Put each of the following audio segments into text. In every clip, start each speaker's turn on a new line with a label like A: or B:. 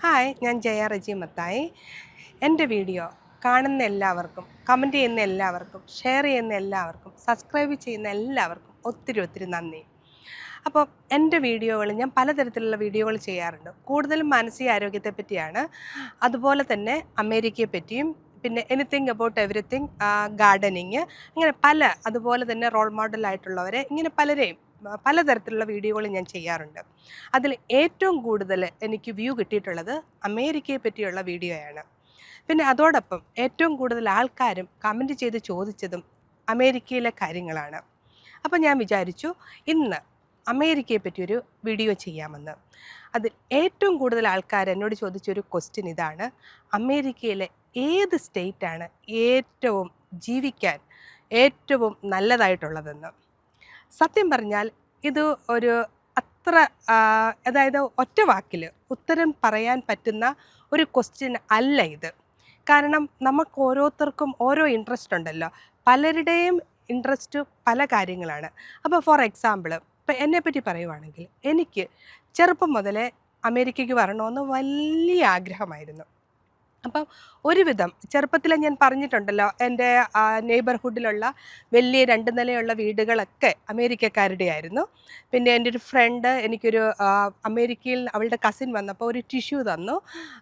A: Hi ഞാൻ ജയ റജി മത്തായി. എന്റെ video കാണുന്ന എല്ലാവർക്കും കമന്റ് ചെയ്യുന്ന എല്ലാവർക്കും ഷെയർ ചെയ്യുന്ന എല്ലാവർക്കും സബ്സ്ക്രൈബ് ചെയ്യുന്ന എല്ലാവർക്കും ഒത്തിരി ഒത്തിരി നന്ദി. അപ്പോൾ എന്റെ വീഡിയോകൾ ഞാൻ പലതരത്തിലുള്ള വീഡിയോകൾ ചെയ്യാറുണ്ട്. കൂടുതലും മാനസികാരോഗ്യത്തെ പറ്റിയാണ്. അതുപോലെ തന്നെ അമേരിക്കയെ പറ്റിയും പിന്നെ എനിത്തിങ് അബൌട്ട് എവറിത്തിങ് ഗാർഡനിങ് അങ്ങനെ പല അതുപോലെ തന്നെ റോൾ മോഡലായിട്ടുള്ളവരെ ഇങ്ങനെ പലരെയും പലതരത്തിലുള്ള വീഡിയോകൾ ഞാൻ ചെയ്യാറുണ്ട്. അതിൽ ഏറ്റവും കൂടുതൽ എനിക്ക് വ്യൂ കിട്ടിയിട്ടുള്ളത് അമേരിക്കയെ പറ്റിയുള്ള വീഡിയോയാണ് പിന്നെ അതോടൊപ്പം ഏറ്റവും കൂടുതൽ ആൾക്കാരും കമന്റ് ചെയ്ത് ചോദിച്ചതും അമേരിക്കയിലെ കാര്യങ്ങളാണ്. അപ്പോൾ ഞാൻ വിചാരിച്ചു ഇന്ന് അമേരിക്കയെ പറ്റിയൊരു വീഡിയോ ചെയ്യാമെന്ന്. അതിൽ ഏറ്റവും കൂടുതൽ ആൾക്കാർ എന്നോട് ചോദിച്ചൊരു ക്വസ്റ്റ്യൻ ഇതാണ് അമേരിക്കയിലെ ഏത് സ്റ്റേറ്റാണ് ഏറ്റവും ജീവിക്കാൻ ഏറ്റവും നല്ലതായിട്ടുള്ളതെന്ന്? സത്യം പറഞ്ഞാൽ ഇത് ഒരു അത്ര അതായത് ഒറ്റ വാക്കിൽ ഉത്തരം പറയാൻ പറ്റുന്ന ഒരു ക്വസ്റ്റ്യൻ അല്ല ഇത്. കാരണം നമുക്ക് ഓരോരുത്തർക്കും ഓരോ ഇൻട്രസ്റ്റ് ഉണ്ടല്ലോ. പലരുടെയും ഇൻട്രസ്റ്റ് പല കാര്യങ്ങളാണ്. അപ്പോൾ ഫോർ എക്സാമ്പിൾ ഇപ്പം എന്നെപ്പറ്റി പറയുവാണെങ്കിൽ എനിക്ക് ചെറുപ്പം മുതലേ അമേരിക്കയ്ക്ക് വരണമെന്ന് വലിയ ആഗ്രഹമായിരുന്നു. അപ്പം ഒരുവിധം ചെറുപ്പത്തിലെ ഞാൻ പറഞ്ഞിട്ടുണ്ടല്ലോ എന്റെ നെയ്ബർഹുഡിലുള്ള വലിയ രണ്ട് നിലയുള്ള വീടുകളൊക്കെ അമേരിക്കക്കാരുടെ ആയിരുന്നു പിന്നെ എന്റെ ഒരു ഫ്രണ്ട് എനിക്കൊരു അമേരിക്കയിൽ അവളുടെ കസിൻ വന്നപ്പോൾ ഒരു ടിഷ്യൂ തന്നു.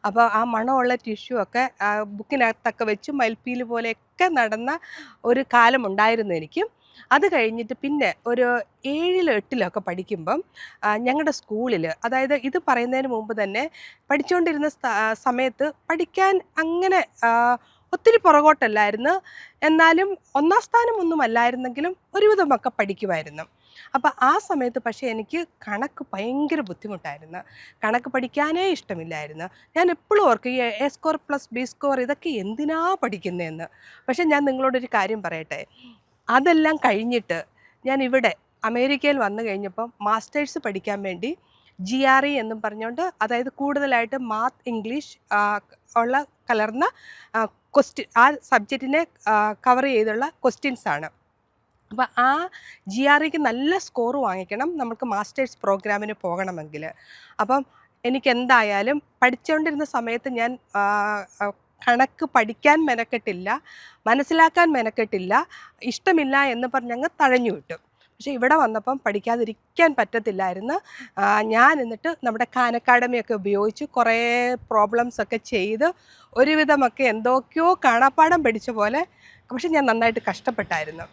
A: അപ്പോൾ ആ മണമുള്ള ടിഷ്യൂ ഒക്കെ ബുക്കിനകത്തൊക്കെ വെച്ച് മൽപ്പീൽ പോലെയൊക്കെ നടന്ന ഒരു കാലമുണ്ടായിരുന്നു എനിക്ക്. അത് കഴിഞ്ഞിട്ട് പിന്നെ ഒരു ഏഴിലോ എട്ടിലോ ഒക്കെ പഠിക്കുമ്പം ഞങ്ങളുടെ സ്കൂളിൽ അതായത് ഇത് പറയുന്നതിന് മുമ്പ് തന്നെ പഠിച്ചുകൊണ്ടിരുന്ന സമയത്ത് പഠിക്കാൻ അങ്ങനെ ഒത്തിരി പുറകോട്ടല്ലായിരുന്നു. എന്നാലും ഒന്നാം സ്ഥാനം ഒന്നും അല്ലായിരുന്നെങ്കിലും പഠിക്കുമായിരുന്നു. അപ്പോൾ ആ സമയത്ത് പക്ഷേ എനിക്ക് കണക്ക് ഭയങ്കര ബുദ്ധിമുട്ടായിരുന്നു. കണക്ക് പഠിക്കാനേ ഇഷ്ടമില്ലായിരുന്നു. ഞാൻ എപ്പോഴും ഓർക്കും ഈ A score plus B score ഇതൊക്കെ എന്തിനാ പഠിക്കുന്നതെന്ന് പക്ഷേ ഞാൻ നിങ്ങളോടൊരു കാര്യം പറയട്ടെ. അതെല്ലാം കഴിഞ്ഞിട്ട് ഞാൻ ഇവിടെ അമേരിക്കയിൽ വന്നു കഴിഞ്ഞപ്പം മാസ്റ്റേഴ്സ് പഠിക്കാൻ വേണ്ടി ജി ആർ ഇ എന്നും പറഞ്ഞുകൊണ്ട് അതായത് കൂടുതലായിട്ട് മാത്ത് ഇംഗ്ലീഷ് ഉള്ള കലർന്ന ക്വസ്റ്റ്യൻ ആ സബ്ജക്റ്റിനെ കവർ ചെയ്തുള്ള ക്വസ്റ്റ്യൻസ് ആണ്. അപ്പോൾ ആ ജി ആർ ഇക്ക് നല്ല സ്കോർ വാങ്ങിക്കണം. നമുക്ക് മാസ്റ്റേഴ്സ് പ്രോഗ്രാമിന് പോകണമെങ്കിൽ അപ്പം എനിക്ക് എന്തായാലും പഠിച്ചുകൊണ്ടിരുന്ന സമയത്ത് ഞാൻ കണക്ക് പഠിക്കാൻ മെനക്കെട്ടില്ല മനസ്സിലാക്കാൻ മെനക്കെട്ടില്ല ഇഷ്ടമില്ല എന്ന് പറഞ്ഞങ്ങ് തഴഞ്ഞു വിട്ടു. പക്ഷേ ഇവിടെ വന്നപ്പം പഠിക്കാതിരിക്കാൻ പറ്റത്തില്ലായിരുന്നു. ഞാൻ എന്നിട്ട് നമ്മുടെ ഖാൻ അക്കാഡമിയൊക്കെ ഉപയോഗിച്ച് കുറേ പ്രോബ്ലംസ് ഒക്കെ ചെയ്ത് ഒരുവിധമൊക്കെ എന്തൊക്കെയോ കാണാപ്പാടം പഠിച്ച പോലെ പക്ഷെ ഞാൻ നന്നായിട്ട് കഷ്ടപ്പെട്ടായിരുന്നു.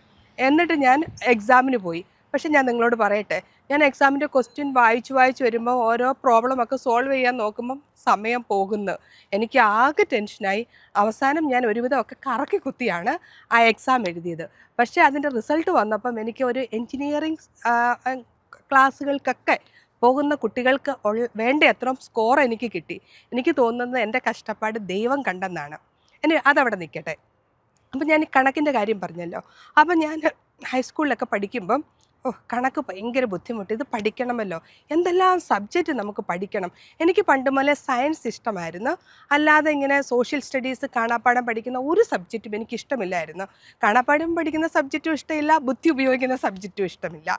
A: എന്നിട്ട് ഞാൻ എക്സാമിന് പോയി. പക്ഷെ ഞാൻ നിങ്ങളോട് പറയട്ടെ ഞാൻ എക്സാമിന്റെ ക്വസ്റ്റ്യൻ വായിച്ച് വായിച്ച് വരുമ്പോൾ ഓരോ പ്രോബ്ലം ഒക്കെ സോൾവ് ചെയ്യാൻ നോക്കുമ്പം സമയം പോകുന്നു. എനിക്ക് ആകെ ടെൻഷനായി അവസാനം ഞാൻ ഒരുവിധം ഒക്കെ കറക്കി കുത്തിയാണ് ആ എക്സാം എഴുതിയത്. പക്ഷേ അതിന്റെ റിസൾട്ട് വന്നപ്പം എനിക്ക് ഒരു എൻജിനീയറിങ് ക്ലാസ്സുകൾക്കൊക്കെ പോകുന്ന കുട്ടികൾക്ക് വേണ്ട എത്ര സ്കോർ എനിക്ക് കിട്ടി. എനിക്ക് തോന്നുന്നത് എന്റെ കഷ്ടപ്പാട് ദൈവം കണ്ടെന്നാണ്. എന്നെ അതവിടെ നിൽക്കട്ടെ. അപ്പം ഞാൻ കണക്കിന്റെ കാര്യം പറഞ്ഞല്ലോ. അപ്പം ഞാൻ ഹൈസ്കൂളിലൊക്കെ പഠിക്കുമ്പം ഓ കണക്ക് ഭയങ്കര ബുദ്ധിമുട്ട്. ഇത് പഠിക്കണമല്ലോ. എന്തെല്ലാം സബ്ജക്റ്റ് നമുക്ക് പഠിക്കണം? എനിക്ക് പണ്ട് മുതലേ സയൻസ് ഇഷ്ടമായിരുന്നു. അല്ലാതെ ഇങ്ങനെ സോഷ്യൽ സ്റ്റഡീസ് കാണാപ്പാടം പഠിക്കുന്ന ഒരു സബ്ജക്റ്റും എനിക്ക് ഇഷ്ടമില്ലായിരുന്നു. കാണാപ്പാടം പഠിക്കുന്ന സബ്ജക്റ്റും ഇഷ്ടമില്ല ബുദ്ധി ഉപയോഗിക്കുന്ന സബ്ജക്റ്റും ഇഷ്ടമില്ല.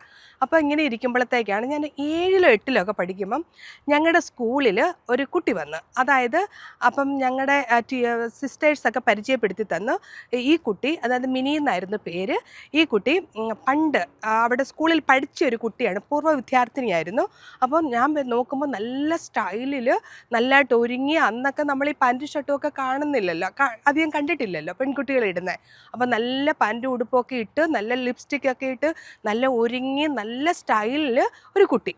A: അപ്പോൾ ഇങ്ങനെ ഇരിക്കുമ്പോഴത്തേക്കാണ് ഞാൻ ഏഴിലോ എട്ടിലോ ഒക്കെ പഠിക്കുമ്പം ഞങ്ങളുടെ സ്കൂളിൽ ഒരു കുട്ടി വന്ന് അതായത് അപ്പം ഞങ്ങളുടെ സിസ്റ്റേഴ്സൊക്കെ പരിചയപ്പെടുത്തി തന്നു ഈ കുട്ടി അതായത് മിനി എന്നായിരുന്നു പേര് ഈ കുട്ടി പണ്ട് അവിടെ സ്കൂളിൽ പഠിച്ച ഒരു കുട്ടിയാണ്. പൂർവ വിദ്യാർത്ഥിനിയായിരുന്നു. അപ്പം ഞാൻ നോക്കുമ്പോൾ നല്ല സ്റ്റൈലിൽ നല്ലതായിട്ട് ഒരുങ്ങി അന്നൊക്കെ നമ്മൾ ഈ പാന്റും ഷർട്ടും ഒക്കെ കാണുന്നില്ലല്ലോ. അധികം കണ്ടിട്ടില്ലല്ലോ പെൺകുട്ടികൾ ഇടുന്നത് അപ്പം നല്ല പാന്റും ഉടുപ്പൊക്കെ ഇട്ട് നല്ല ലിപ്സ്റ്റിക് ഒക്കെ ഇട്ട് നല്ല ഒരുങ്ങി നല്ല സ്റ്റൈലിൽ ഒരു കുട്ടി.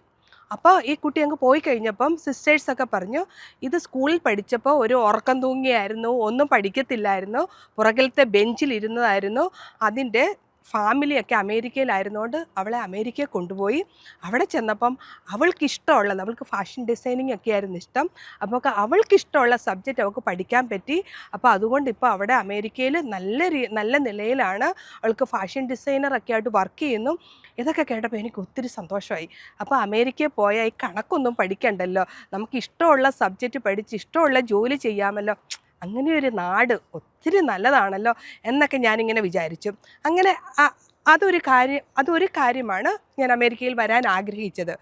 A: അപ്പോൾ ഈ കുട്ടി അങ്ങ് പോയി കഴിഞ്ഞപ്പം സിസ്റ്റേഴ്സൊക്കെ പറഞ്ഞു ഇത് സ്കൂളിൽ പഠിച്ചപ്പോൾ ഒരു ഉറക്കം തൂങ്ങിയായിരുന്നു ഒന്നും പഠിക്കത്തില്ലായിരുന്നു പുറകിലത്തെ ബെഞ്ചിലിരുന്നതായിരുന്നു അതിന്റെ ഫാമിലിയൊക്കെ അമേരിക്കയിലായിരുന്നുകൊണ്ട് അവളെ അമേരിക്കയിൽ കൊണ്ടുപോയി. അവിടെ ചെന്നപ്പം അവൾക്ക് ഇഷ്ടമുള്ളത് അവൾക്ക് ഫാഷൻ ഡിസൈനിങ് ഒക്കെ ആയിരുന്നു ഇഷ്ടം. അപ്പോൾ അവൾക്ക് ഇഷ്ടമുള്ള സബ്ജക്റ്റ് അവൾക്ക് പഠിക്കാൻ പറ്റി. അപ്പോൾ അതുകൊണ്ട് ഇപ്പോൾ അവിടെ അമേരിക്കയിൽ നല്ല നല്ല നിലയിലാണ് അവൾക്ക് ഫാഷൻ ഡിസൈനറൊക്കെ ആയിട്ട് വർക്ക് ചെയ്യുന്നു. ഇതൊക്കെ കേട്ടപ്പോൾ എനിക്ക് ഒത്തിരി സന്തോഷമായി. അപ്പോൾ അമേരിക്കയിൽ പോയാൽ ഈ കണക്കൊന്നും പഠിക്കണ്ടല്ലോ. നമുക്ക് ഇഷ്ടമുള്ള സബ്ജക്റ്റ് പഠിച്ച് ഇഷ്ടമുള്ള ജോലി ചെയ്യാമല്ലോ. അങ്ങനെ ഒരു നാട് ഒത്തിരി നല്ലതാണല്ലോ എന്നൊക്കെ ഞാനിങ്ങനെ വിചാരിച്ചു. അങ്ങനെ അതൊരു കാര്യം അതൊരു കാര്യമാണ് ഞാൻ അമേരിക്കയിൽ വരാൻ ആഗ്രഹിച്ചത്.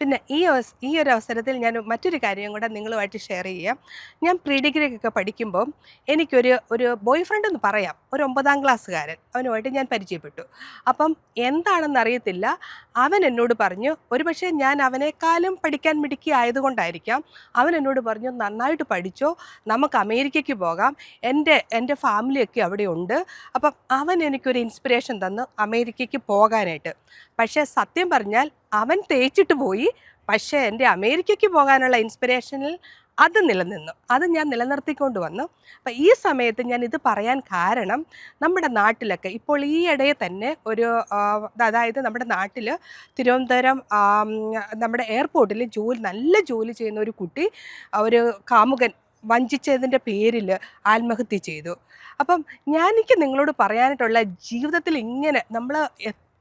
A: പിന്നെ ഈ ഈ ഒരു അവസരത്തിൽ ഞാൻ മറ്റൊരു കാര്യം കൂടെ നിങ്ങളുമായിട്ട് ഷെയർ ചെയ്യാം. ഞാൻ പ്രീ ഡിഗ്രിക്കൊക്കെ പഠിക്കുമ്പോൾ എനിക്കൊരു ഒരു ബോയ് ഫ്രണ്ട് എന്ന് പറയാം. ഒരു ഒമ്പതാം ക്ലാസ്സുകാരൻ അവനുമായിട്ട് ഞാൻ പരിചയപ്പെട്ടു. അപ്പം എന്താണെന്ന് അറിയത്തില്ല. അവൻ എന്നോട് പറഞ്ഞു ഒരുപക്ഷെ ഞാൻ അവനേക്കാളും പഠിക്കാൻ മിടുക്കി ആയതുകൊണ്ടായിരിക്കാം. അവൻ എന്നോട് പറഞ്ഞു നന്നായിട്ട് പഠിച്ചോ. നമുക്ക് അമേരിക്കയ്ക്ക് പോകാം. എന്റെ എന്റെ ഫാമിലിയൊക്കെ അവിടെ ഉണ്ട് അപ്പം അവൻ എനിക്കൊരു ഇൻസ്പിറേഷൻ തന്നു അമേരിക്കയ്ക്ക് പോകാനായിട്ട്. പക്ഷേ സത്യം പറഞ്ഞാൽ അവൻ തേച്ചിട്ട് പോയി. പക്ഷേ എന്റെ അമേരിക്കയ്ക്ക് പോകാനുള്ള ഇൻസ്പിറേഷനിൽ അത് നിലനിന്നു. അത് ഞാൻ നിലനിർത്തിക്കൊണ്ട് വന്നു. അപ്പം ഈ സമയത്ത് ഞാൻ ഇത് പറയാൻ കാരണം നമ്മുടെ നാട്ടിലൊക്കെ ഇപ്പോൾ ഈ തന്നെ ഒരു അതായത് നമ്മുടെ നാട്ടിൽ തിരുവനന്തപുരം നമ്മുടെ എയർപോർട്ടിൽ ജോലി നല്ല ജോലി ചെയ്യുന്ന ഒരു കുട്ടി ഒരു കാമുകൻ വഞ്ചിച്ചതിന്റെ പേരിൽ ആത്മഹത്യ ചെയ്തു. അപ്പം ഞാനെനിക്ക് നിങ്ങളോട് പറയാനായിട്ടുള്ള ജീവിതത്തിൽ ഇങ്ങനെ നമ്മൾ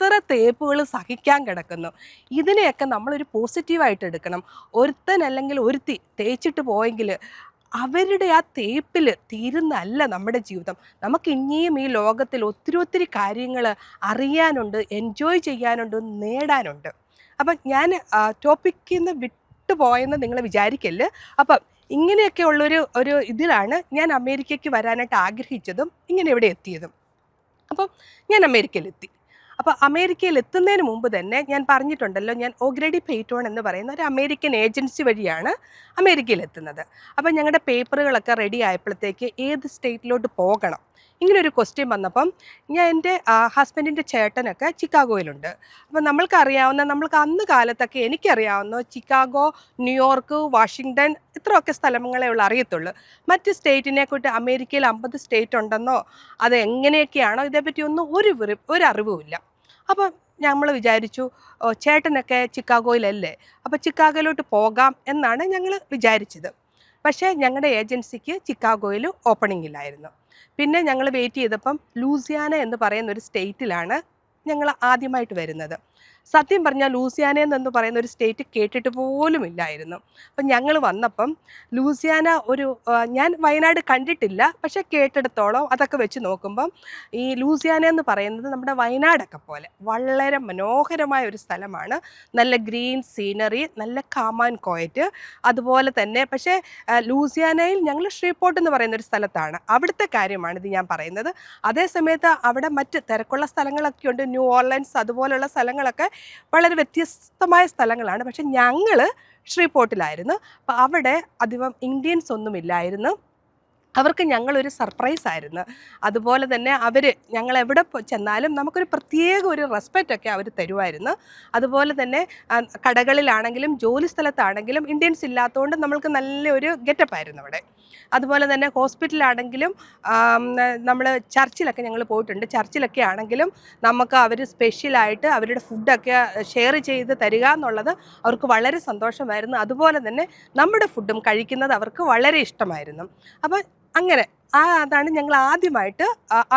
A: എത്ര തേപ്പുകൾ സഹിക്കാൻ കിടക്കുന്നു. ഇതിനെയൊക്കെ നമ്മളൊരു പോസിറ്റീവായിട്ട് എടുക്കണം. ഒരുത്തൻ അല്ലെങ്കിൽ ഒരുത്തി തേച്ചിട്ട് പോയെങ്കിൽ അവരുടെ ആ തേപ്പിൽ തീരുന്നല്ല നമ്മുടെ ജീവിതം. നമുക്ക് ഇനിയും ഈ ലോകത്തിൽ ഒത്തിരി ഒത്തിരി കാര്യങ്ങൾ അറിയാനുണ്ട് എൻജോയ് ചെയ്യാനുണ്ട് നേടാനുണ്ട്. അപ്പം ഞാൻ ടോപ്പിക്കിൽ നിന്ന് വിട്ടുപോയെന്ന് നിങ്ങൾ വിചാരിക്കല്ല്. അപ്പം ഇങ്ങനെയൊക്കെ ഉള്ളൊരു ഒരു ഇതിലാണ് ഞാൻ അമേരിക്കയ്ക്ക് വരാനായിട്ട് ആഗ്രഹിച്ചതും ഇങ്ങനെ ഇവിടെ എത്തിയതും. അപ്പം ഞാൻ അമേരിക്കയിലെത്തി. അപ്പോൾ അമേരിക്കയിൽ എത്തുന്നതിന് മുമ്പ് തന്നെ ഞാൻ പറഞ്ഞിട്ടുണ്ടല്ലോ ഞാൻ ഓഗ്രഡി പെയ്റ്റോൺ എന്ന് പറയുന്ന ഒരു അമേരിക്കൻ ഏജൻസി വഴിയാണ് അമേരിക്കയിൽ എത്തുന്നത്. അപ്പോൾ ഞങ്ങളുടെ പേപ്പറുകളൊക്കെ റെഡി ആയപ്പോഴത്തേക്ക് ഏത് സ്റ്റേറ്റിലോട്ട് പോകണം? ഇങ്ങനെ ഒരു ക്വസ്റ്റ്യൻ വന്നപ്പം ഞാൻ എന്റെ ഹസ്ബൻഡിന്റെ ചേട്ടനൊക്കെ ചിക്കാഗോയിലുണ്ട്. അപ്പം നമ്മൾക്കറിയാവുന്ന നമ്മൾക്ക് അന്ന് കാലത്തൊക്കെ എനിക്കറിയാവുന്ന ചിക്കാഗോ ന്യൂയോർക്ക് വാഷിങ്ടൺ ഇത്രയൊക്കെ സ്ഥലങ്ങളെ ഉള്ള അറിയത്തുള്ളൂ. മറ്റ് സ്റ്റേറ്റിനെ കുറിച്ച് അമേരിക്കയിൽ അമ്പത് സ്റ്റേറ്റ് ഉണ്ടെന്നോ അത് എങ്ങനെയൊക്കെയാണോ ഇതേപ്പറ്റി ഒന്നും ഒരു ഒരു അറിവുമില്ല അപ്പം നമ്മൾ വിചാരിച്ചു ചേട്ടനൊക്കെ ചിക്കാഗോയിലല്ലേ അപ്പോൾ ചിക്കാഗോയിലോട്ട് പോകാം എന്നാണ് ഞങ്ങൾ വിചാരിച്ചത്. പക്ഷേ ഞങ്ങളുടെ ഏജൻസിക്ക് ചിക്കാഗോയിൽ ഓപ്പണിംഗ് ഇല്ലായിരുന്നു പിന്നെ ഞങ്ങൾ വെയിറ്റ് ചെയ്തപ്പം ലൂസിയാന എന്ന് പറയുന്ന ഒരു സ്റ്റേറ്റിലാണ് ഞങ്ങൾ ആദ്യമായിട്ട് വരുന്നത്. സത്യം പറഞ്ഞാൽ ലൂസിയാന എന്ന് പറയുന്ന ഒരു സ്റ്റേറ്റ് കേട്ടിട്ട് പോലും ഇല്ലായിരുന്നു അപ്പം ഞങ്ങൾ വന്നപ്പം ലൂസിയാന ഒരു ഞാൻ വയനാട് കണ്ടിട്ടില്ല പക്ഷെ കേട്ടിടത്തോളം അതൊക്കെ വെച്ച് നോക്കുമ്പം ഈ ലൂസിയാന എന്ന് പറയുന്നത് നമ്മുടെ വയനാടൊക്കെ പോലെ വളരെ മനോഹരമായ ഒരു സ്ഥലമാണ്. നല്ല ഗ്രീൻ സീനറി നല്ല കാമാൻ കോയറ്റ് അതുപോലെ തന്നെ പക്ഷേ ലൂസിയാനയിൽ ഞങ്ങൾ ഷ്രീപോർട്ട് എന്ന് പറയുന്ന ഒരു സ്ഥലത്താണ്. അവിടുത്തെ കാര്യമാണ് ഇത് ഞാൻ പറയുന്നത്. അതേ സമയത്ത് അവിടെ മറ്റ് തിരക്കുള്ള സ്ഥലങ്ങളൊക്കെ ഉണ്ട് ന്യൂ ഓർലൻസ് അതുപോലുള്ള സ്ഥലങ്ങളൊക്കെ വളരെ വ്യത്യസ്തമായ സ്ഥലങ്ങളാണ്. പക്ഷെ ഞങ്ങൾ ശ്രീപോർട്ടിലായിരുന്നു അപ്പോൾ അവിടെ അധികം ഇന്ത്യൻസ് ഒന്നുമില്ലായിരുന്നു. അവർക്ക് ഞങ്ങളൊരു സർപ്രൈസ് ആയിരുന്നു. അതുപോലെ തന്നെ അവർ ഞങ്ങൾ എവിടെ ചെന്നാലും നമുക്കൊരു പ്രത്യേക ഒരു റെസ്പെക്റ്റ് ഒക്കെ അവർ തരുമായിരുന്നു അതുപോലെ തന്നെ കടകളിലാണെങ്കിലും ജോലി സ്ഥലത്താണെങ്കിലും ഇന്ത്യൻസ് ഇല്ലാത്തതുകൊണ്ട് നമ്മൾക്ക് നല്ലൊരു ഗെറ്റപ്പ് ആയിരുന്നു അവിടെ. അതുപോലെ തന്നെ ഹോസ്പിറ്റലാണെങ്കിലും നമ്മൾ ചർച്ചിലൊക്കെ ഞങ്ങൾ പോയിട്ടുണ്ട്. ചർച്ചിലൊക്കെ ആണെങ്കിലും നമുക്ക് അവർ സ്പെഷ്യലായിട്ട് അവരുടെ ഫുഡൊക്കെ ഷെയർ ചെയ്ത് തരിക എന്നുള്ളത് അവർക്ക് വളരെ സന്തോഷമായിരുന്നു. അതുപോലെ തന്നെ നമ്മുടെ ഫുഡും കഴിക്കുന്നത് അവർക്ക് വളരെ ഇഷ്ടമായിരുന്നു. അപ്പം അങ്ങനെ. ആ അതാണ് ഞങ്ങൾ ആദ്യമായിട്ട്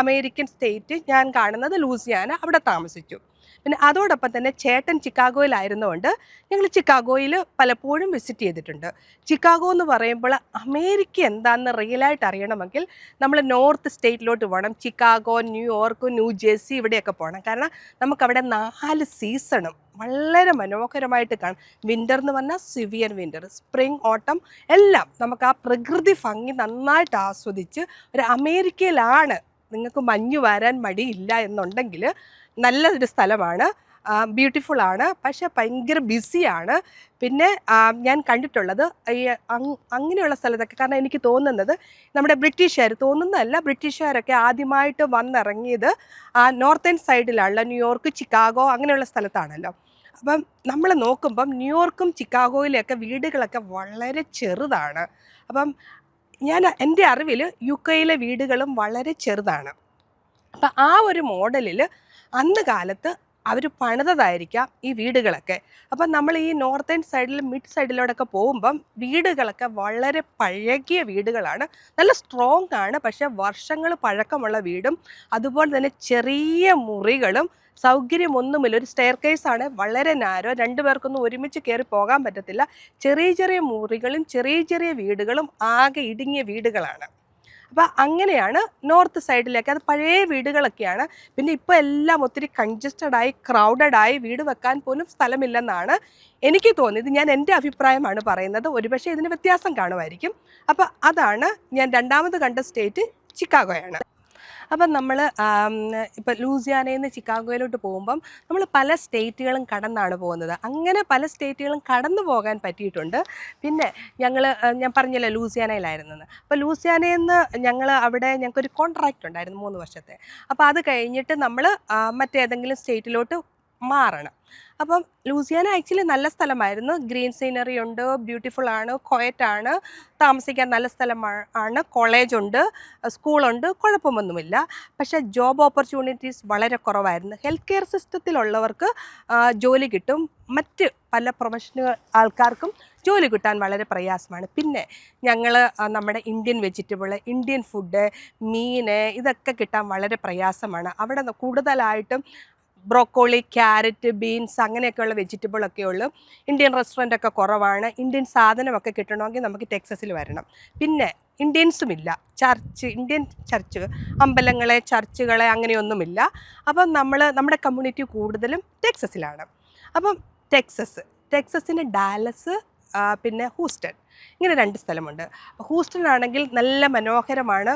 A: അമേരിക്കൻ സ്റ്റേറ്റ് ഞാൻ കാണുന്നത് ലൂസിയാന അവിടെ താമസിച്ചു. പിന്നെ അതോടൊപ്പം തന്നെ ചേട്ടൻ ചിക്കാഗോയിലായിരുന്നുകൊണ്ട് ഞങ്ങൾ ചിക്കാഗോയിൽ പലപ്പോഴും വിസിറ്റ് ചെയ്തിട്ടുണ്ട്. ചിക്കാഗോ എന്ന് പറയുമ്പോൾ അമേരിക്ക എന്താണെന്ന് റിയലായിട്ട് അറിയണമെങ്കിൽ നമ്മൾ നോർത്ത് സ്റ്റേറ്റിലോട്ട് പോകണം. ചിക്കാഗോ ന്യൂയോർക്ക് ന്യൂ ജേഴ്സി ഇവിടെയൊക്കെ പോകണം. കാരണം നമുക്കവിടെ നാല് സീസണും വളരെ മനോഹരമായിട്ട് കാണാം. വിന്റർ എന്ന് പറഞ്ഞാൽ സിവിയർ വിന്റർ സ്പ്രിങ് ഓട്ടം എല്ലാം നമുക്ക് ആ പ്രകൃതി ഭംഗി നന്നായിട്ട് ആസ്വദിച്ച് ഒരു അമേരിക്കയിലാണ് നിങ്ങൾക്ക് മഞ്ഞ് വരാൻ മടിയില്ല എന്നുണ്ടെങ്കിൽ നല്ലൊരു സ്ഥലമാണ്. ബ്യൂട്ടിഫുൾ ആണ്. പക്ഷെ ഭയങ്കര ബിസിയാണ് പിന്നെ ഞാൻ കണ്ടിട്ടുള്ളത് ഈ അങ് അങ്ങനെയുള്ള സ്ഥലത്തൊക്കെ. കാരണം എനിക്ക് തോന്നുന്നത് നമ്മുടെ ബ്രിട്ടീഷുകാർ തോന്നുന്നതല്ല ബ്രിട്ടീഷുകാരൊക്കെ ആദ്യമായിട്ട് വന്നിറങ്ങിയത് ആ നോർത്തേൺ സൈഡിലുള്ള ന്യൂയോർക്ക് ചിക്കാഗോ അങ്ങനെയുള്ള സ്ഥലത്താണല്ലോ. അപ്പം നമ്മൾ നോക്കുമ്പം ന്യൂയോർക്കും ചിക്കാഗോയിലൊക്കെ വീടുകളൊക്കെ വളരെ ചെറുതാണ്. അപ്പം ഞാൻ എന്റെ അറിവിൽ യു കെയിലെ വീടുകളും വളരെ ചെറുതാണ്. അപ്പം ആ ഒരു മോഡലിൽ അന്ന് കാലത്ത് അവർ പണിതതായിരിക്കാം ഈ വീടുകളൊക്കെ. അപ്പം നമ്മൾ ഈ നോർത്തേൺ സൈഡിൽ മിഡ് സൈഡിലോടൊക്കെ പോകുമ്പം വീടുകളൊക്കെ വളരെ പഴകിയ വീടുകളാണ്. നല്ല സ്ട്രോങ് ആണ് പക്ഷെ വർഷങ്ങൾ പഴക്കമുള്ള വീടും അതുപോലെ തന്നെ ചെറിയ മുറികളും സൗകര്യമൊന്നുമില്ല. ഒരു സ്റ്റെയർ കേസാണ് വളരെ നാരോ രണ്ടു പേർക്കൊന്നും ഒരുമിച്ച് കയറി പോകാൻ പറ്റത്തില്ല. ചെറിയ ചെറിയ മുറികളും ചെറിയ ചെറിയ വീടുകളും ആകെ ഇടുങ്ങിയ വീടുകളാണ്. അപ്പോൾ അങ്ങനെയാണ് നോർത്ത് സൈഡിലേക്ക്. അത് പഴയ വീടുകളൊക്കെയാണ്. പിന്നെ ഇപ്പോൾ എല്ലാം ഒത്തിരി കൺജസ്റ്റഡായി ക്രൗഡഡായി വീട് വെക്കാൻ പോലും സ്ഥലമില്ലെന്നാണ് എനിക്ക് തോന്നിയത്. ഞാൻ എന്റെ അഭിപ്രായമാണ് പറയുന്നത്. ഒരുപക്ഷെ ഇതിന് വ്യത്യാസം കാണുമായിരിക്കും. അപ്പോൾ അതാണ് ഞാൻ രണ്ടാമത് കണ്ട സ്റ്റേറ്റ് ചിക്കാഗോയാണ് അപ്പം നമ്മൾ ഇപ്പം ലൂസിയാനയിൽ നിന്ന് ചിക്കാഗോയിലോട്ട് പോകുമ്പം നമ്മൾ പല സ്റ്റേറ്റുകളും കടന്നാണ് പോകുന്നത്. അങ്ങനെ പല സ്റ്റേറ്റുകളും കടന്നു പോകാൻ പറ്റിയിട്ടുണ്ട്. പിന്നെ ഞങ്ങൾ ഞാൻ പറഞ്ഞല്ലോ ലൂസിയാനയിലായിരുന്നെന്ന്. അപ്പോൾ ലൂസിയാനയിൽ നിന്ന് ഞങ്ങൾ അവിടെ ഞങ്ങൾക്കൊരു കോൺട്രാക്റ്റ് ഉണ്ടായിരുന്നു മൂന്ന് വർഷത്തെ. അപ്പോൾ അത് കഴിഞ്ഞിട്ട് നമ്മൾ മറ്റേതെങ്കിലും സ്റ്റേറ്റിലോട്ട് മാറണം. അപ്പം ലൂസിയാന ആക്ച്വലി നല്ല സ്ഥലമായിരുന്നു. ഗ്രീൻ സീനറി ഉണ്ട് ബ്യൂട്ടിഫുൾ ആണ് ക്വയറ്റ് ആണ് താമസിക്കാൻ നല്ല സ്ഥലമാണ് കോളേജുണ്ട് സ്കൂളുണ്ട് കുഴപ്പമൊന്നുമില്ല. പക്ഷേ ജോബ് ഓപ്പർച്യൂണിറ്റീസ് വളരെ കുറവായിരുന്നു. ഹെൽത്ത് കെയർ സിസ്റ്റത്തിലുള്ളവർക്ക് ജോലി കിട്ടും. മറ്റ് പല പ്രൊഫഷണൽ ആൾക്കാർക്കും ജോലി കിട്ടാൻ വളരെ പ്രയാസമാണ്. പിന്നെ ഞങ്ങൾ നമ്മുടെ ഇന്ത്യൻ വെജിറ്റബിൾ ഇന്ത്യൻ ഫുഡ് മീൻ ഇതൊക്കെ കിട്ടാൻ വളരെ പ്രയാസമാണ്. അവിടെ കൂടുതലായിട്ടും ബ്രോക്കോളി ക്യാരറ്റ് ബീൻസ് അങ്ങനെയൊക്കെയുള്ള വെജിറ്റബിളൊക്കെ ഉള്ളൂ. ഇന്ത്യൻ റെസ്റ്റോറന്റ് ഒക്കെ കുറവാണ്. ഇന്ത്യൻ സാധനമൊക്കെ കിട്ടണമെങ്കിൽ നമുക്ക് ടെക്സസിൽ വരണം. പിന്നെ ഇന്ത്യൻസും ഇല്ല. ചർച്ച് ഇന്ത്യൻ ചർച്ച് അമ്പലങ്ങളെ ചർച്ചുകളെ അങ്ങനെയൊന്നുമില്ല. അപ്പം നമ്മൾ നമ്മുടെ കമ്മ്യൂണിറ്റി കൂടുതലും ടെക്സസിലാണ് അപ്പം ടെക്സസ് ടെക്സസിന് ഡാലസ് പിന്നെ ഹൂസ്റ്റൺ ഇങ്ങനെ രണ്ട് സ്ഥലമുണ്ട്. ഹൂസ്റ്റൺ ആണെങ്കിൽ നല്ല മനോഹരമാണ്.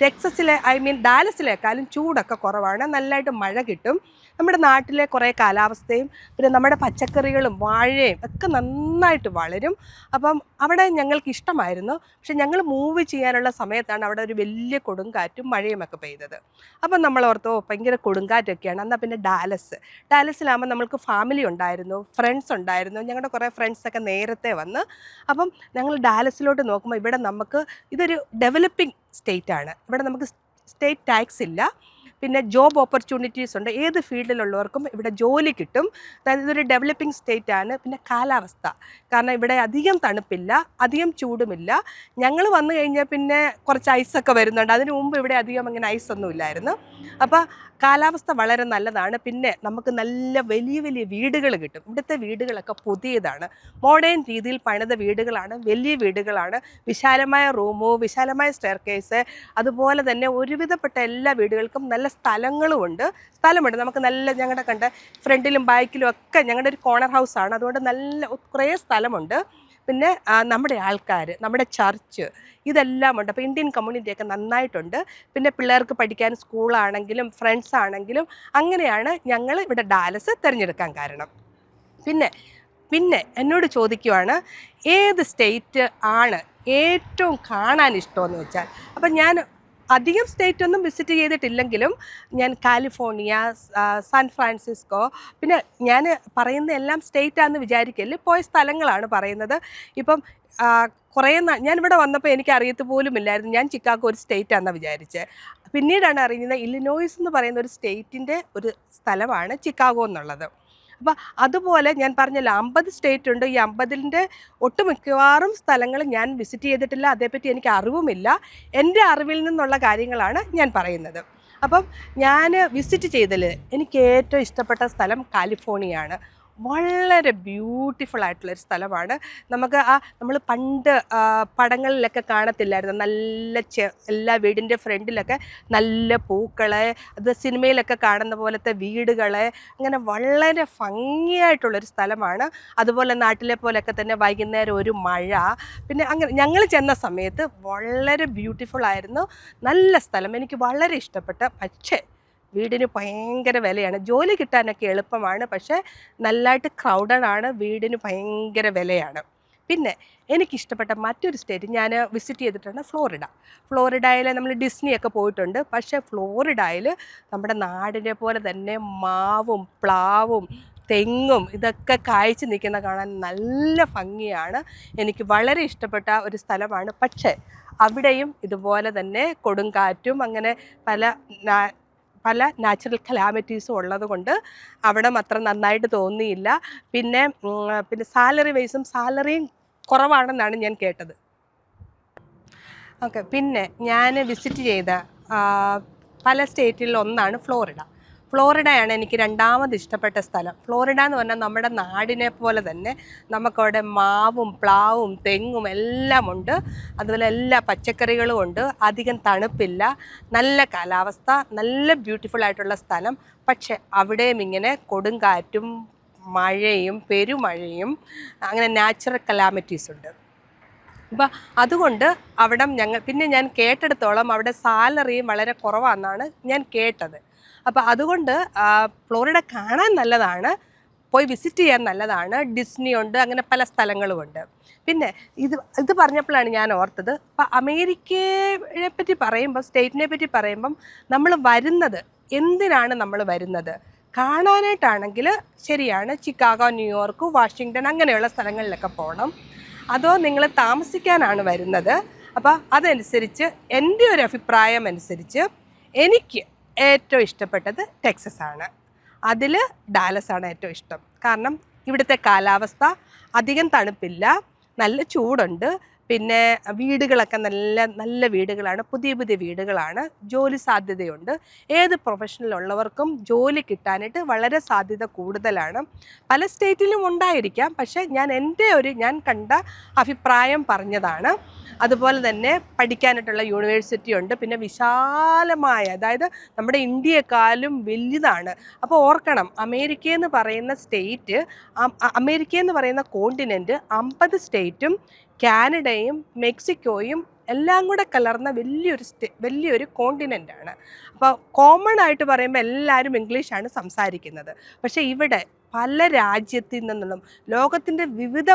A: ടെക്സസിലെ ഐ മീൻ ഡാലസിലേക്കാളും ചൂടൊക്കെ കുറവാണ്. നല്ലതായിട്ട് മഴ കിട്ടും. നമ്മുടെ നാട്ടിലെ കുറേ കാലാവസ്ഥയും പിന്നെ നമ്മുടെ പച്ചക്കറികളും വാഴയും ഒക്കെ നന്നായിട്ട് വളരും. അപ്പം അവിടെ ഞങ്ങൾക്ക് ഇഷ്ടമായിരുന്നു. പക്ഷെ ഞങ്ങൾ മൂവ് ചെയ്യാനുള്ള സമയത്താണ് അവിടെ ഒരു വലിയ കൊടുങ്കാറ്റും മഴയുമൊക്കെ പെയ്തത്. അപ്പം നമ്മൾ ഓർത്തോ ഭയങ്കര കൊടുങ്കാറ്റൊക്കെയാണ്. എന്നാൽ പിന്നെ ഡാലസ്. ഡാലസിലാകുമ്പോൾ നമ്മൾക്ക് ഫാമിലി ഉണ്ടായിരുന്നു ഫ്രണ്ട്സ് ഉണ്ടായിരുന്നു. ഞങ്ങളുടെ കുറേ ഫ്രണ്ട്സൊക്കെ നേരത്തെ വന്ന് അപ്പം ഞങ്ങൾ ഡാലസിലോട്ട് നോക്കുമ്പോൾ ഇവിടെ നമുക്ക് ഇതൊരു ഡെവലപ്പിംഗ് സ്റ്റേറ്റ് ആണ് ഇവിടെ നമുക്ക് സ്റ്റേറ്റ് ടാക്സ് ഇല്ല. പിന്നെ ജോബ് ഓപ്പർച്യൂണിറ്റീസ് ഉണ്ട്. ഏത് ഫീൽഡിലുള്ളവർക്കും ഇവിടെ ജോലി കിട്ടും. അതായത് ഇതൊരു ഡെവലപ്പിംഗ് സ്റ്റേറ്റ് ആണ്. പിന്നെ കാലാവസ്ഥ. കാരണം ഇവിടെ അധികം തണുപ്പില്ല അധികം ചൂടുമില്ല. ഞങ്ങൾ വന്നു കഴിഞ്ഞാൽ പിന്നെ കുറച്ച് ഐസൊക്കെ വരുന്നുണ്ട്. അതിനു മുമ്പ് ഇവിടെ അധികം അങ്ങനെ ഐസ് ഒന്നും ഇല്ലായിരുന്നു. അപ്പോൾ കാലാവസ്ഥ വളരെ നല്ലതാണ്. പിന്നെ നമുക്ക് നല്ല വലിയ വലിയ വീടുകൾ കിട്ടും. ഇവിടുത്തെ വീടുകളൊക്കെ പുതിയതാണ്. മോഡേൺ രീതിയിൽ പണിത വീടുകളാണ്. വലിയ വീടുകളാണ്. വിശാലമായ റൂമോ വിശാലമായ സ്റ്റെയർ കേസ് അതുപോലെ തന്നെ ഒരുവിധപ്പെട്ട എല്ലാ വീടുകൾക്കും നല്ല സ്ഥലങ്ങളും ഉണ്ട് സ്ഥലമുണ്ട്. നമുക്ക് നല്ല ഞങ്ങളുടെ കണ്ട ഫ്രണ്ടിലും ബാക്കിലും ഒക്കെ ഞങ്ങളുടെ ഒരു കോർണർ ആണ്. അതുകൊണ്ട് നല്ല കുറേ സ്ഥലമുണ്ട്. പിന്നെ നമ്മുടെ ആൾക്കാർ നമ്മുടെ ചർച്ച് ഇതെല്ലാം ഉണ്ട്. അപ്പോൾ ഇന്ത്യൻ കമ്മ്യൂണിറ്റി കമ്മ്യൂണിറ്റിയൊക്കെ നന്നായിട്ടുണ്ട്. പിന്നെ പിള്ളേർക്ക് പഠിക്കാൻ സ്കൂളാണെങ്കിലും ഫ്രണ്ട്സ് ആണെങ്കിലും അങ്ങനെയാണ് ഞങ്ങൾ ഇവിടെ ഡാലസ് തിരഞ്ഞെടുക്കാൻ കാരണം. പിന്നെ പിന്നെ എന്നോട് ചോദിക്കുവാണ് ഏത് സ്റ്റേറ്റ് ആണ് ഏറ്റവും കാണാൻ ഇഷ്ടമെന്ന് വെച്ചാൽ? അപ്പം ഞാൻ അധികം സ്റ്റേറ്റ് ഒന്നും വിസിറ്റ് ചെയ്തിട്ടില്ലെങ്കിലും ഞാൻ കാലിഫോർണിയ സാൻ ഫ്രാൻസിസ്കോ പിന്നെ ഞാൻ പറയുന്ന എല്ലാം സ്റ്റേറ്റ് ആണെന്ന് വിചാരിക്കൽ പോയ സ്ഥലങ്ങളാണ് പറയുന്നത്. ഇപ്പം കുറേ നാ- ഇവിടെ വന്നപ്പോൾ എനിക്ക് അറിയത്ത് പോലും ഇല്ലായിരുന്നു ഞാൻ ചിക്കാഗോ ഒരു സ്റ്റേറ്റ് ആണെന്നാണ് വിചാരിച്ചത് പിന്നീടാണ് അറിയുന്നത് ഇല്ലിനോയിസ് എന്ന് പറയുന്ന ഒരു സ്റ്റേറ്റിന്റെ ഒരു സ്ഥലമാണ് ചിക്കാഗോ എന്നുള്ളത്. അപ്പോൾ അതുപോലെ ഞാൻ പറഞ്ഞല്ലോ അമ്പത് സ്റ്റേറ്റ് ഉണ്ട്. ഈ അമ്പതിന്റെ ഒട്ടുമിക്കവാറും സ്ഥലങ്ങൾ ഞാൻ വിസിറ്റ് ചെയ്തിട്ടില്ല. അതേപ്പറ്റി എനിക്ക് അറിവുമില്ല. എന്റെ അറിവിൽ നിന്നുള്ള കാര്യങ്ങളാണ് ഞാൻ പറയുന്നത്. അപ്പം ഞാൻ വിസിറ്റ് ചെയ്തതിൽ എനിക്ക് ഏറ്റവും ഇഷ്ടപ്പെട്ട സ്ഥലം കാലിഫോർണിയയാണ് വളരെ ബ്യൂട്ടിഫുൾ ആയിട്ടുള്ള ഒരു സ്ഥലമാണ്. നമുക്ക് ആ നമ്മൾ പണ്ട് പടങ്ങളിലൊക്കെ കാണത്തില്ലായിരുന്നു. നല്ല എല്ലാ വീടിന്റെ ഫ്രണ്ടിലൊക്കെ നല്ല പൂക്കളെ അത് സിനിമയിലൊക്കെ കാണുന്ന പോലത്തെ വീടുകളെ അങ്ങനെ വളരെ ഭംഗിയായിട്ടുള്ളൊരു സ്ഥലമാണ്. അതുപോലെ നാട്ടിലെ പോലെയൊക്കെ തന്നെ വൈകുന്നേരം ഒരു മഴ. പിന്നെ അങ്ങനെ ഞങ്ങൾ ചെന്ന സമയത്ത് വളരെ ബ്യൂട്ടിഫുൾ ആയിരുന്നു. നല്ല സ്ഥലം. എനിക്ക് വളരെ ഇഷ്ടപ്പെട്ട പക്ഷേ വീടിന് ഭയങ്കര വിലയാണ്. ജോലി കിട്ടാനൊക്കെ എളുപ്പമാണ് പക്ഷേ നല്ലതായിട്ട് ക്രൗഡഡ് ആണ് വീടിന് ഭയങ്കര വിലയാണ്. പിന്നെ എനിക്കിഷ്ടപ്പെട്ട മറ്റൊരു സ്റ്റേറ്റ് ഞാൻ വിസിറ്റ് ചെയ്തിട്ടുണ്ട് ഫ്ലോറിഡ. ഫ്ലോറിഡയിൽ നമ്മൾ ഡിസ്നിയൊക്കെ പോയിട്ടുണ്ട്. പക്ഷേ ഫ്ലോറിഡയിൽ നമ്മുടെ നാടിനെ പോലെ തന്നെ മാവും പ്ലാവും തെങ്ങും ഇതൊക്കെ കായ്ച്ചു നിൽക്കുന്ന കാണാൻ നല്ല ഭംഗിയാണ്. എനിക്ക് വളരെ ഇഷ്ടപ്പെട്ട ഒരു സ്ഥലമാണ്. പക്ഷേ അവിടെയും ഇതുപോലെ തന്നെ കൊടുങ്കാറ്റും അങ്ങനെ പല പല നാച്ചുറൽ കലാമിറ്റീസും ഉള്ളത് കൊണ്ട് അവിടെ അത്ര നന്നായിട്ട് തോന്നിയില്ല. പിന്നെ പിന്നെ സാലറി വൈസും സാലറിയും കുറവാണെന്നാണ് ഞാൻ കേട്ടത്. ഓക്കെ പിന്നെ ഞാൻ വിസിറ്റ് ചെയ്ത പല സ്റ്റേറ്റിൽ ഒന്നാണ് ഫ്ലോറിഡ. ഫ്ലോറിഡയാണ് എനിക്ക് രണ്ടാമത് ഇഷ്ടപ്പെട്ട സ്ഥലം. ഫ്ലോറിഡ എന്ന് പറഞ്ഞാൽ നമ്മുടെ നാടിനെ പോലെ തന്നെ നമുക്കവിടെ മാവും പ്ലാവും തെങ്ങും എല്ലാം ഉണ്ട്. അതുപോലെ എല്ലാ പച്ചക്കറികളും ഉണ്ട്. അധികം തണുപ്പില്ല. നല്ല കാലാവസ്ഥ നല്ല ബ്യൂട്ടിഫുൾ ആയിട്ടുള്ള സ്ഥലം. പക്ഷെ അവിടെയും ഇങ്ങനെ കൊടുങ്കാറ്റും മഴയും പെരുമഴയും അങ്ങനെ നാച്ചുറൽ കലാമിറ്റീസ് ഉണ്ട്. അപ്പം അതുകൊണ്ട് അവിടെ ഞങ്ങൾ പിന്നെ ഞാൻ കേട്ടെടുത്തോളം അവിടെ സാലറിയും വളരെ കുറവാണെന്നാണ് ഞാൻ കേട്ടത്. അപ്പോൾ അതുകൊണ്ട് ഫ്ലോറിഡ കാണാൻ നല്ലതാണ് പോയി വിസിറ്റ് ചെയ്യാൻ നല്ലതാണ് ഡിസ്നി ഉണ്ട് അങ്ങനെ പല സ്ഥലങ്ങളും ഉണ്ട്. പിന്നെ ഇത് ഇത് പറഞ്ഞപ്പോഴാണ് ഞാൻ ഓർത്തത് അപ്പം അമേരിക്കയെ പറ്റി പറയുമ്പോൾ സ്റ്റേറ്റിനെ പറ്റി പറയുമ്പം നമ്മൾ വരുന്നത് എന്തിനാണ് നമ്മൾ വരുന്നത്? കാണാനായിട്ടാണെങ്കിൽ ശരിയാണ് ചിക്കാഗോ ന്യൂയോർക്ക് വാഷിങ്ടൺ അങ്ങനെയുള്ള സ്ഥലങ്ങളിലൊക്കെ പോകണം അതോ നിങ്ങൾ താമസിക്കാനാണ് വരുന്നത്. അപ്പോൾ അതനുസരിച്ച് എന്റെ ഒരു അഭിപ്രായം അനുസരിച്ച് എനിക്ക് ഏറ്റവും ഇഷ്ടപ്പെട്ടത് ടെക്സസ് ആണ് അതിൽ ഡാലസ് ആണ് ഏറ്റവും ഇഷ്ടം. കാരണം ഇവിടുത്തെ കാലാവസ്ഥ അധികം തണുപ്പില്ല നല്ല ചൂടുണ്ട്. പിന്നെ വീടുകളൊക്കെ നല്ല നല്ല വീടുകളാണ് പുതിയ പുതിയ വീടുകളാണ്. ജോലി സാധ്യതയുണ്ട്. ഏത് പ്രൊഫഷനിലുള്ളവർക്കും ജോലി കിട്ടാനായിട്ട് വളരെ സാധ്യത കൂടുതലാണ്. പല സ്റ്റേറ്റിലും ഉണ്ടായിരിക്കാം. പക്ഷേ ഞാൻ എന്റെ ഒരു ഞാൻ കണ്ട അഭിപ്രായം പറഞ്ഞതാണ്. അതുപോലെ തന്നെ പഠിക്കാനായിട്ടുള്ള യൂണിവേഴ്സിറ്റി ഉണ്ട്. പിന്നെ വിശാലമായ അതായത് നമ്മുടെ ഇന്ത്യയെക്കാളും വലുതാണ്. അപ്പോൾ ഓർക്കണം അമേരിക്ക എന്ന് പറയുന്ന സ്റ്റേറ്റ് അമേരിക്ക എന്ന് പറയുന്ന കോണ്ടിനെന്റ് അമ്പത് സ്റ്റേറ്റും കാനഡയും മെക്സിക്കോയും എല്ലാം കൂടെ കലർന്ന വലിയൊരു സ്റ്റേ വലിയൊരു ആണ്. അപ്പോൾ കോമൺ ആയിട്ട് പറയുമ്പോൾ എല്ലാവരും ഇംഗ്ലീഷാണ് സംസാരിക്കുന്നത്. പക്ഷേ ഇവിടെ പല രാജ്യത്തിൽ നിന്നുള്ള ലോകത്തിന്റെ വിവിധ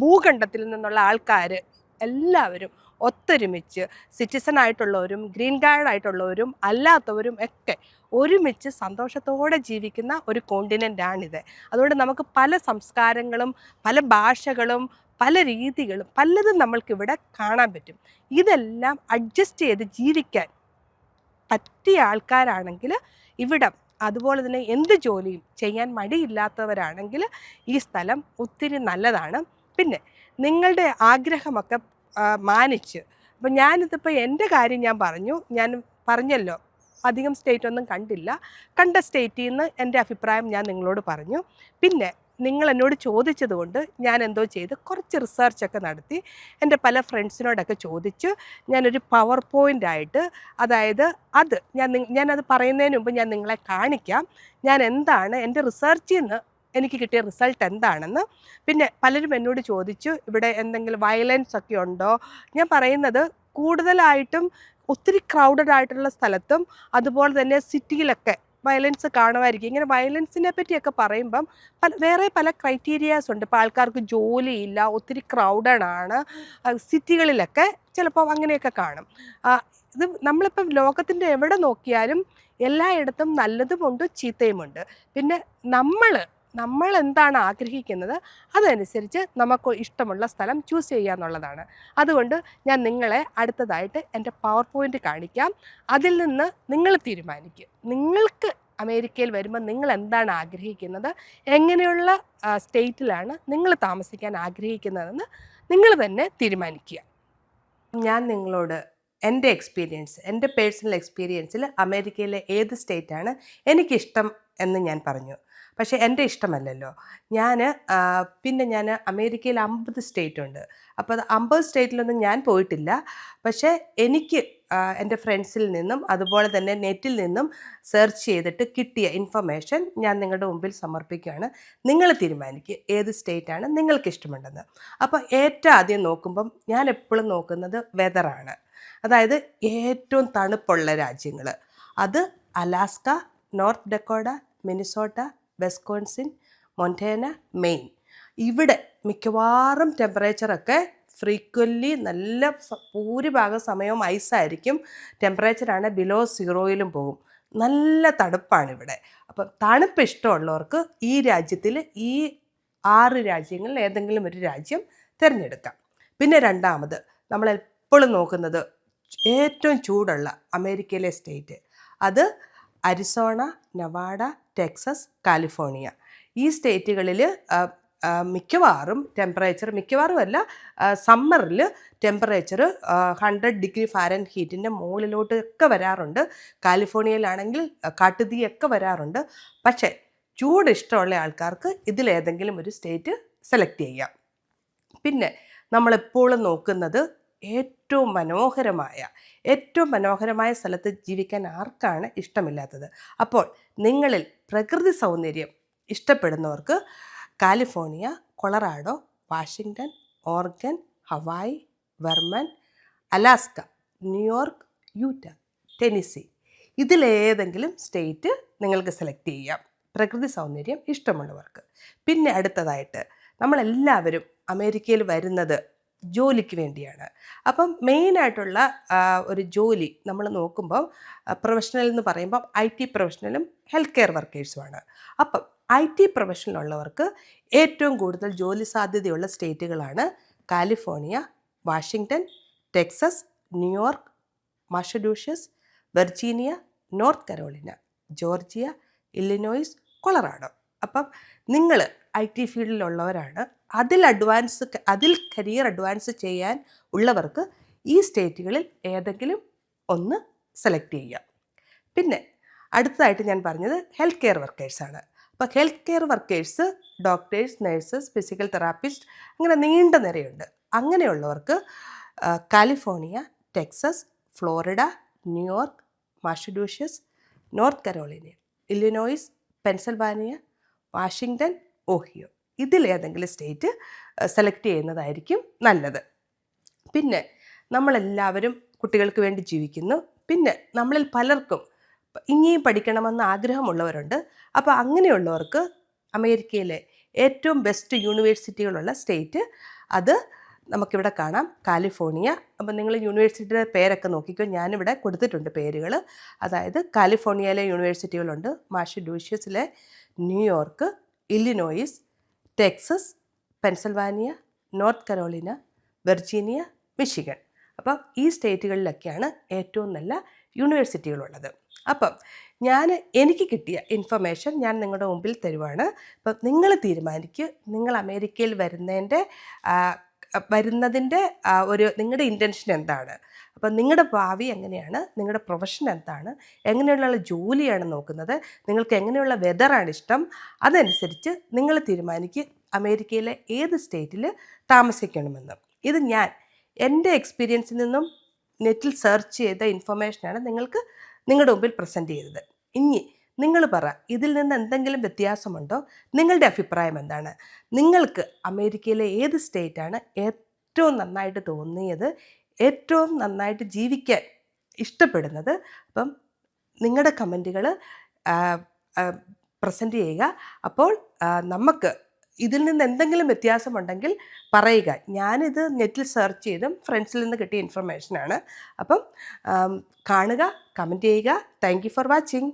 A: ഭൂഖണ്ഡത്തിൽ നിന്നുള്ള ആൾക്കാർ എല്ലാവരും ഒത്തൊരുമിച്ച് സിറ്റിസൺ ആയിട്ടുള്ളവരും ഗ്രീൻ കാർഡ് ആയിട്ടുള്ളവരും അല്ലാത്തവരും ഒക്കെ ഒരുമിച്ച് സന്തോഷത്തോടെ ജീവിക്കുന്ന ഒരു കോണ്ടിനെന്റാണിത് അതുകൊണ്ട് നമുക്ക് പല സംസ്കാരങ്ങളും പല ഭാഷകളും പല രീതികളും പലതും നമ്മൾക്കിവിടെ കാണാൻ പറ്റും. ഇതെല്ലാം അഡ്ജസ്റ്റ് ചെയ്ത് ജീവിക്കാൻ പറ്റിയ ആൾക്കാരാണെങ്കിൽ ഇവിടം അതുപോലെ തന്നെ എന്ത് ജോലിയും ചെയ്യാൻ മടിയില്ലാത്തവരാണെങ്കിൽ ഈ സ്ഥലം ഒത്തിരി നല്ലതാണ്. പിന്നെ നിങ്ങളുടെ ആഗ്രഹമൊക്കെ മാനിച്ച്. അപ്പം ഞാനിതിപ്പോൾ എന്റെ കാര്യം ഞാൻ പറഞ്ഞു. ഞാൻ പറഞ്ഞല്ലോ. അധികം സ്റ്റേറ്റ് ഒന്നും കണ്ടില്ല. കണ്ട സ്റ്റേറ്റിൽ നിന്ന് എന്റെ അഭിപ്രായം ഞാൻ നിങ്ങളോട് പറഞ്ഞു. പിന്നെ നിങ്ങൾ എന്നോട് ചോദിച്ചതുകൊണ്ട് ഞാൻ എന്തോ ചെയ്ത് കുറച്ച് റിസർച്ചൊക്കെ നടത്തി. എന്റെ പല ഫ്രണ്ട്സിനോടൊക്കെ ചോദിച്ച് ഞാനൊരു പവർ പോയിന്റ് ആയിട്ട് അതായത് അത് ഞാൻ ഞാനത് പറയുന്നതിന് മുമ്പ് ഞാൻ നിങ്ങളെ കാണിക്കാം. ഞാൻ എന്താണ് എന്റെ റിസർച്ചിൽ നിന്ന് എനിക്ക് കിട്ടിയ റിസൾട്ട് എന്താണെന്ന്. പിന്നെ പലരും എന്നോട് ചോദിച്ചു ഇവിടെ എന്തെങ്കിലും വയലൻസ് ഒക്കെ ഉണ്ടോ? ഞാൻ പറയുന്നത് കൂടുതലായിട്ടും ഒത്തിരി ക്രൗഡഡ് ആയിട്ടുള്ള സ്ഥലത്തും അതുപോലെ തന്നെ സിറ്റിയിലൊക്കെ വയലൻസ് കാണുമായിരിക്കും. ഇങ്ങനെ വയലൻസിനെ പറ്റിയൊക്കെ പറയുമ്പം പല വേറെ പല ക്രൈറ്റീരിയാസ് ഉണ്ട്. ഇപ്പോൾ ആൾക്കാർക്ക് ജോലിയില്ല ഒത്തിരി ക്രൗഡഡ് ആണ്. സിറ്റികളിലൊക്കെ ചിലപ്പോൾ അങ്ങനെയൊക്കെ കാണും. ഇത് നമ്മളിപ്പം ലോകത്തിന്റെ എവിടെ നോക്കിയാലും എല്ലായിടത്തും നല്ലതുമുണ്ട് ചീത്തയുമുണ്ട്. പിന്നെ നമ്മൾ നമ്മൾ എന്താണ് ആഗ്രഹിക്കുന്നത്? അതനുസരിച്ച് നമുക്ക് ഇഷ്ടമുള്ള സ്ഥലം ചൂസ് ചെയ്യുക എന്നുള്ളതാണ്. അതുകൊണ്ട് ഞാൻ നിങ്ങളെ അടുത്തതായിട്ട് എന്റെ പവർ പോയിന്റ് കാണിക്കാം. അതിൽ നിന്ന് നിങ്ങൾ തീരുമാനിക്കുക നിങ്ങൾക്ക് അമേരിക്കയിൽ വരുമ്പോൾ നിങ്ങൾ എന്താണ് ആഗ്രഹിക്കുന്നത്? എങ്ങനെയുള്ള സ്റ്റേറ്റിലാണ് നിങ്ങൾ താമസിക്കാൻ ആഗ്രഹിക്കുന്നതെന്ന് നിങ്ങൾ തന്നെ തീരുമാനിക്കുക. ഞാൻ നിങ്ങളോട് എന്റെ എക്സ്പീരിയൻസ് എന്റെ പേഴ്സണൽ എക്സ്പീരിയൻസിൽ അമേരിക്കയിലെ ഏത് സ്റ്റേറ്റാണ് എനിക്കിഷ്ടം എന്ന് ഞാൻ പറഞ്ഞു. പക്ഷേ എന്റെ ഇഷ്ടമല്ലല്ലോ. ഞാൻ പിന്നെ ഞാൻ അമേരിക്കയിൽ അമ്പത് സ്റ്റേറ്റ് ഉണ്ട് അപ്പോൾ അത് അമ്പത് സ്റ്റേറ്റിലൊന്നും ഞാൻ പോയിട്ടില്ല. പക്ഷേ എനിക്ക് എന്റെ ഫ്രണ്ട്സിൽ നിന്നും അതുപോലെ തന്നെ നെറ്റിൽ നിന്നും സെർച്ച് ചെയ്തിട്ട് കിട്ടിയ ഇൻഫർമേഷൻ ഞാൻ നിങ്ങളുടെ മുമ്പിൽ സമർപ്പിക്കുകയാണ്. നിങ്ങൾ തീരുമാനിക്കുക ഏത് സ്റ്റേറ്റാണ് നിങ്ങൾക്ക് ഇഷ്ടമുണ്ടെന്ന്. അപ്പോൾ ഏറ്റവും ആദ്യം നോക്കുമ്പം ഞാൻ എപ്പോഴും നോക്കുന്നത് വെതറാണ് അതായത് ഏറ്റവും തണുപ്പുള്ള രാജ്യങ്ങൾ. അത് Alaska North Dakota Minnesota Wisconsin Montana Maine ഇവിടെ മിക്കവാറും ടെമ്പറേച്ചറൊക്കെ ഫ്രീക്വൻലി നല്ല ഭൂരിഭാഗം സമയവും ഐസായിരിക്കും ടെമ്പറേച്ചറാണ് ബിലോ സീറോയിലും പോകും. നല്ല തണുപ്പാണ് ഇവിടെ. അപ്പം തണുപ്പ് ഇഷ്ടമുള്ളവർക്ക് ഈ രാജ്യത്തിൽ ഈ ആറ് രാജ്യങ്ങളിൽ ഏതെങ്കിലും ഒരു രാജ്യം തിരഞ്ഞെടുക്കാം. പിന്നെ രണ്ടാമത് നമ്മൾ എപ്പോഴും നോക്കുന്നത് ഏറ്റവും ചൂടുള്ള അമേരിക്കയിലെ സ്റ്റേറ്റ് അത് അരിസോണ നവാഡ ടെക്സസ് കാലിഫോർണിയ. ഈ സ്റ്റേറ്റുകളിൽ മിക്കവാറും ടെമ്പറേച്ചർ മിക്കവാറും അല്ല സമ്മറിൽ ടെമ്പറേച്ചർ ഹൺഡ്രഡ് ഡിഗ്രി ഫാരൻ ഹീറ്റിന്റെ മുകളിലോട്ട് ഒക്കെ വരാറുണ്ട്. കാലിഫോർണിയയിലാണെങ്കിൽ കാട്ടുതീയൊക്കെ വരാറുണ്ട്. പക്ഷേ ചൂട് ഇഷ്ടമുള്ള ആൾക്കാർക്ക് ഇതിലേതെങ്കിലും ഒരു സ്റ്റേറ്റ് സെലക്ട് ചെയ്യാം. പിന്നെ നമ്മളെപ്പോഴും നോക്കുന്നത് ഏറ്റവും മനോഹരമായ ഏറ്റവും മനോഹരമായ സ്ഥലത്ത് ജീവിക്കാൻ ആർക്കാണ് ഇഷ്ടമില്ലാത്തത്? അപ്പോൾ നിങ്ങളിൽ പ്രകൃതി സൗന്ദര്യം ഇഷ്ടപ്പെടുന്നവർക്ക് California Colorado Washington Oregon Hawaii Vermont Alaska New York Utah Tennessee ഇതിലേതെങ്കിലും സ്റ്റേറ്റ് നിങ്ങൾക്ക് സെലക്ട് ചെയ്യാം. പ്രകൃതി സൗന്ദര്യം ഇഷ്ടമുള്ളവർക്ക്. പിന്നെ അടുത്തതായിട്ട് നമ്മളെല്ലാവരും അമേരിക്കയിൽ വരുന്നത് ജോലിക്ക് വേണ്ടിയാണ്. അപ്പം മെയിനായിട്ടുള്ള ഒരു ജോലി നമ്മൾ നോക്കുമ്പോൾ പ്രൊഫഷണൽ എന്ന് പറയുമ്പോൾ ഐ ടി പ്രൊഫഷണലും ഹെൽത്ത് കെയർ വർക്കേഴ്സുമാണ് അപ്പം ഐ ടി പ്രൊഫഷനിലുള്ളവർക്ക് ഏറ്റവും കൂടുതൽ ജോലി സാധ്യതയുള്ള സ്റ്റേറ്റുകളാണ് California Washington Texas New York Massachusetts Virginia North Carolina Georgia Illinois Colorado. അപ്പം നിങ്ങൾ ഐ ടി ഫീൽഡിലുള്ളവരാണ്. അതിൽ അഡ്വാൻസ് അതിൽ കരിയർ അഡ്വാൻസ് ചെയ്യാൻ ഉള്ളവർക്ക് ഈ സ്റ്റേറ്റുകളിൽ ഏതെങ്കിലും ഒന്ന് സെലക്ട് ചെയ്യാം പിന്നെ അടുത്തതായിട്ട് ഞാൻ പറഞ്ഞത് ഹെൽത്ത് കെയർ വർക്കേഴ്സാണ് അപ്പോൾ health care workers doctors nurses physical therapist അങ്ങനെ നീണ്ട നിരയുണ്ട്. അങ്ങനെയുള്ളവർക്ക് California Texas Florida New York Massachusetts North Carolina Illinois Pennsylvania Washington Ohio. ഇതിലേതെങ്കിലും സ്റ്റേറ്റ് സെലക്ട് ചെയ്യുന്നതായിരിക്കും നല്ലത്. പിന്നെ നമ്മളെല്ലാവരും കുട്ടികൾക്ക് വേണ്ടി ജീവിക്കുന്നു. പിന്നെ നമ്മളിൽ പലർക്കും ഇനിയും പഠിക്കണമെന്ന് ആഗ്രഹമുള്ളവരുണ്ട്. അപ്പോൾ അങ്ങനെയുള്ളവർക്ക് അമേരിക്കയിലെ ഏറ്റവും ബെസ്റ്റ് യൂണിവേഴ്സിറ്റികളുള്ള സ്റ്റേറ്റ് അത് നമുക്കിവിടെ കാണാം. കാലിഫോർണിയ. അപ്പം നിങ്ങൾ യൂണിവേഴ്സിറ്റിയുടെ പേരൊക്കെ നോക്കിക്കോ. ഞാനിവിടെ കൊടുത്തിട്ടുണ്ട് പേരുകൾ. അതായത് കാലിഫോർണിയയിലെ യൂണിവേഴ്സിറ്റികളുണ്ട്. മാഷഡ്യൂഷ്യസിലെ New York Illinois Texas Pennsylvania North Carolina Virginia Michigan. അപ്പം ഈ സ്റ്റേറ്റുകളിലൊക്കെയാണ് ഏറ്റവും നല്ല യൂണിവേഴ്സിറ്റികളുള്ളത്. അപ്പം ഞാൻ എനിക്ക് കിട്ടിയ ഇൻഫർമേഷൻ ഞാൻ നിങ്ങളുടെ മുമ്പിൽ തരുവാണ്. അപ്പം നിങ്ങൾ തീരുമാനിക്കുക നിങ്ങൾ അമേരിക്കയിൽ വരുന്നതിന്റെ വരുന്നതിന്റെ ഒരു നിങ്ങളുടെ ഇന്റൻഷൻ എന്താണ്? അപ്പം നിങ്ങളുടെ ഭാവി എങ്ങനെയാണ്? നിങ്ങളുടെ പ്രൊഫഷൻ എന്താണ്? എങ്ങനെയുള്ള ജോലിയാണ് നോക്കുന്നത്? നിങ്ങൾക്ക് എങ്ങനെയുള്ള വെതറാണ് ഇഷ്ടം? അതനുസരിച്ച് നിങ്ങൾ തീരുമാനിക്കുക അമേരിക്കയിലെ ഏത് സ്റ്റേറ്റിൽ താമസിക്കണമെന്ന്. ഇത് ഞാൻ എന്റെ എക്സ്പീരിയൻസിൽ നിന്നും നെറ്റിൽ സെർച്ച് ചെയ്ത ഇൻഫർമേഷനാണ് നിങ്ങൾക്ക് നിങ്ങളുടെ മുമ്പിൽ പ്രസന്റ് ചെയ്തത്. ഇനി നിങ്ങൾ പറ ഇതിൽ നിന്ന് എന്തെങ്കിലും വ്യത്യാസമുണ്ടോ? നിങ്ങളുടെ അഭിപ്രായം എന്താണ്? നിങ്ങൾക്ക് അമേരിക്കയിലെ ഏത് സ്റ്റേറ്റാണ് ഏറ്റവും നന്നായിട്ട് തോന്നിയത്? ഏറ്റവും നന്നായിട്ട് ജീവിക്കാൻ ഇഷ്ടപ്പെടുന്നത്. അപ്പം നിങ്ങളുടെ കമന്റുകൾ പ്രസന്റ് ചെയ്യുക. അപ്പോൾ നമുക്ക് ഇതിൽ നിന്ന് എന്തെങ്കിലും വ്യത്യാസമുണ്ടെങ്കിൽ പറയുക. ഞാനിത് നെറ്റിൽ സെർച്ച് ചെയ്തും ഫ്രണ്ട്സിൽ നിന്ന് കിട്ടിയ ഇൻഫർമേഷനാണ്. അപ്പം കാണുക കമന്റ് ചെയ്യുക. Thank for watching.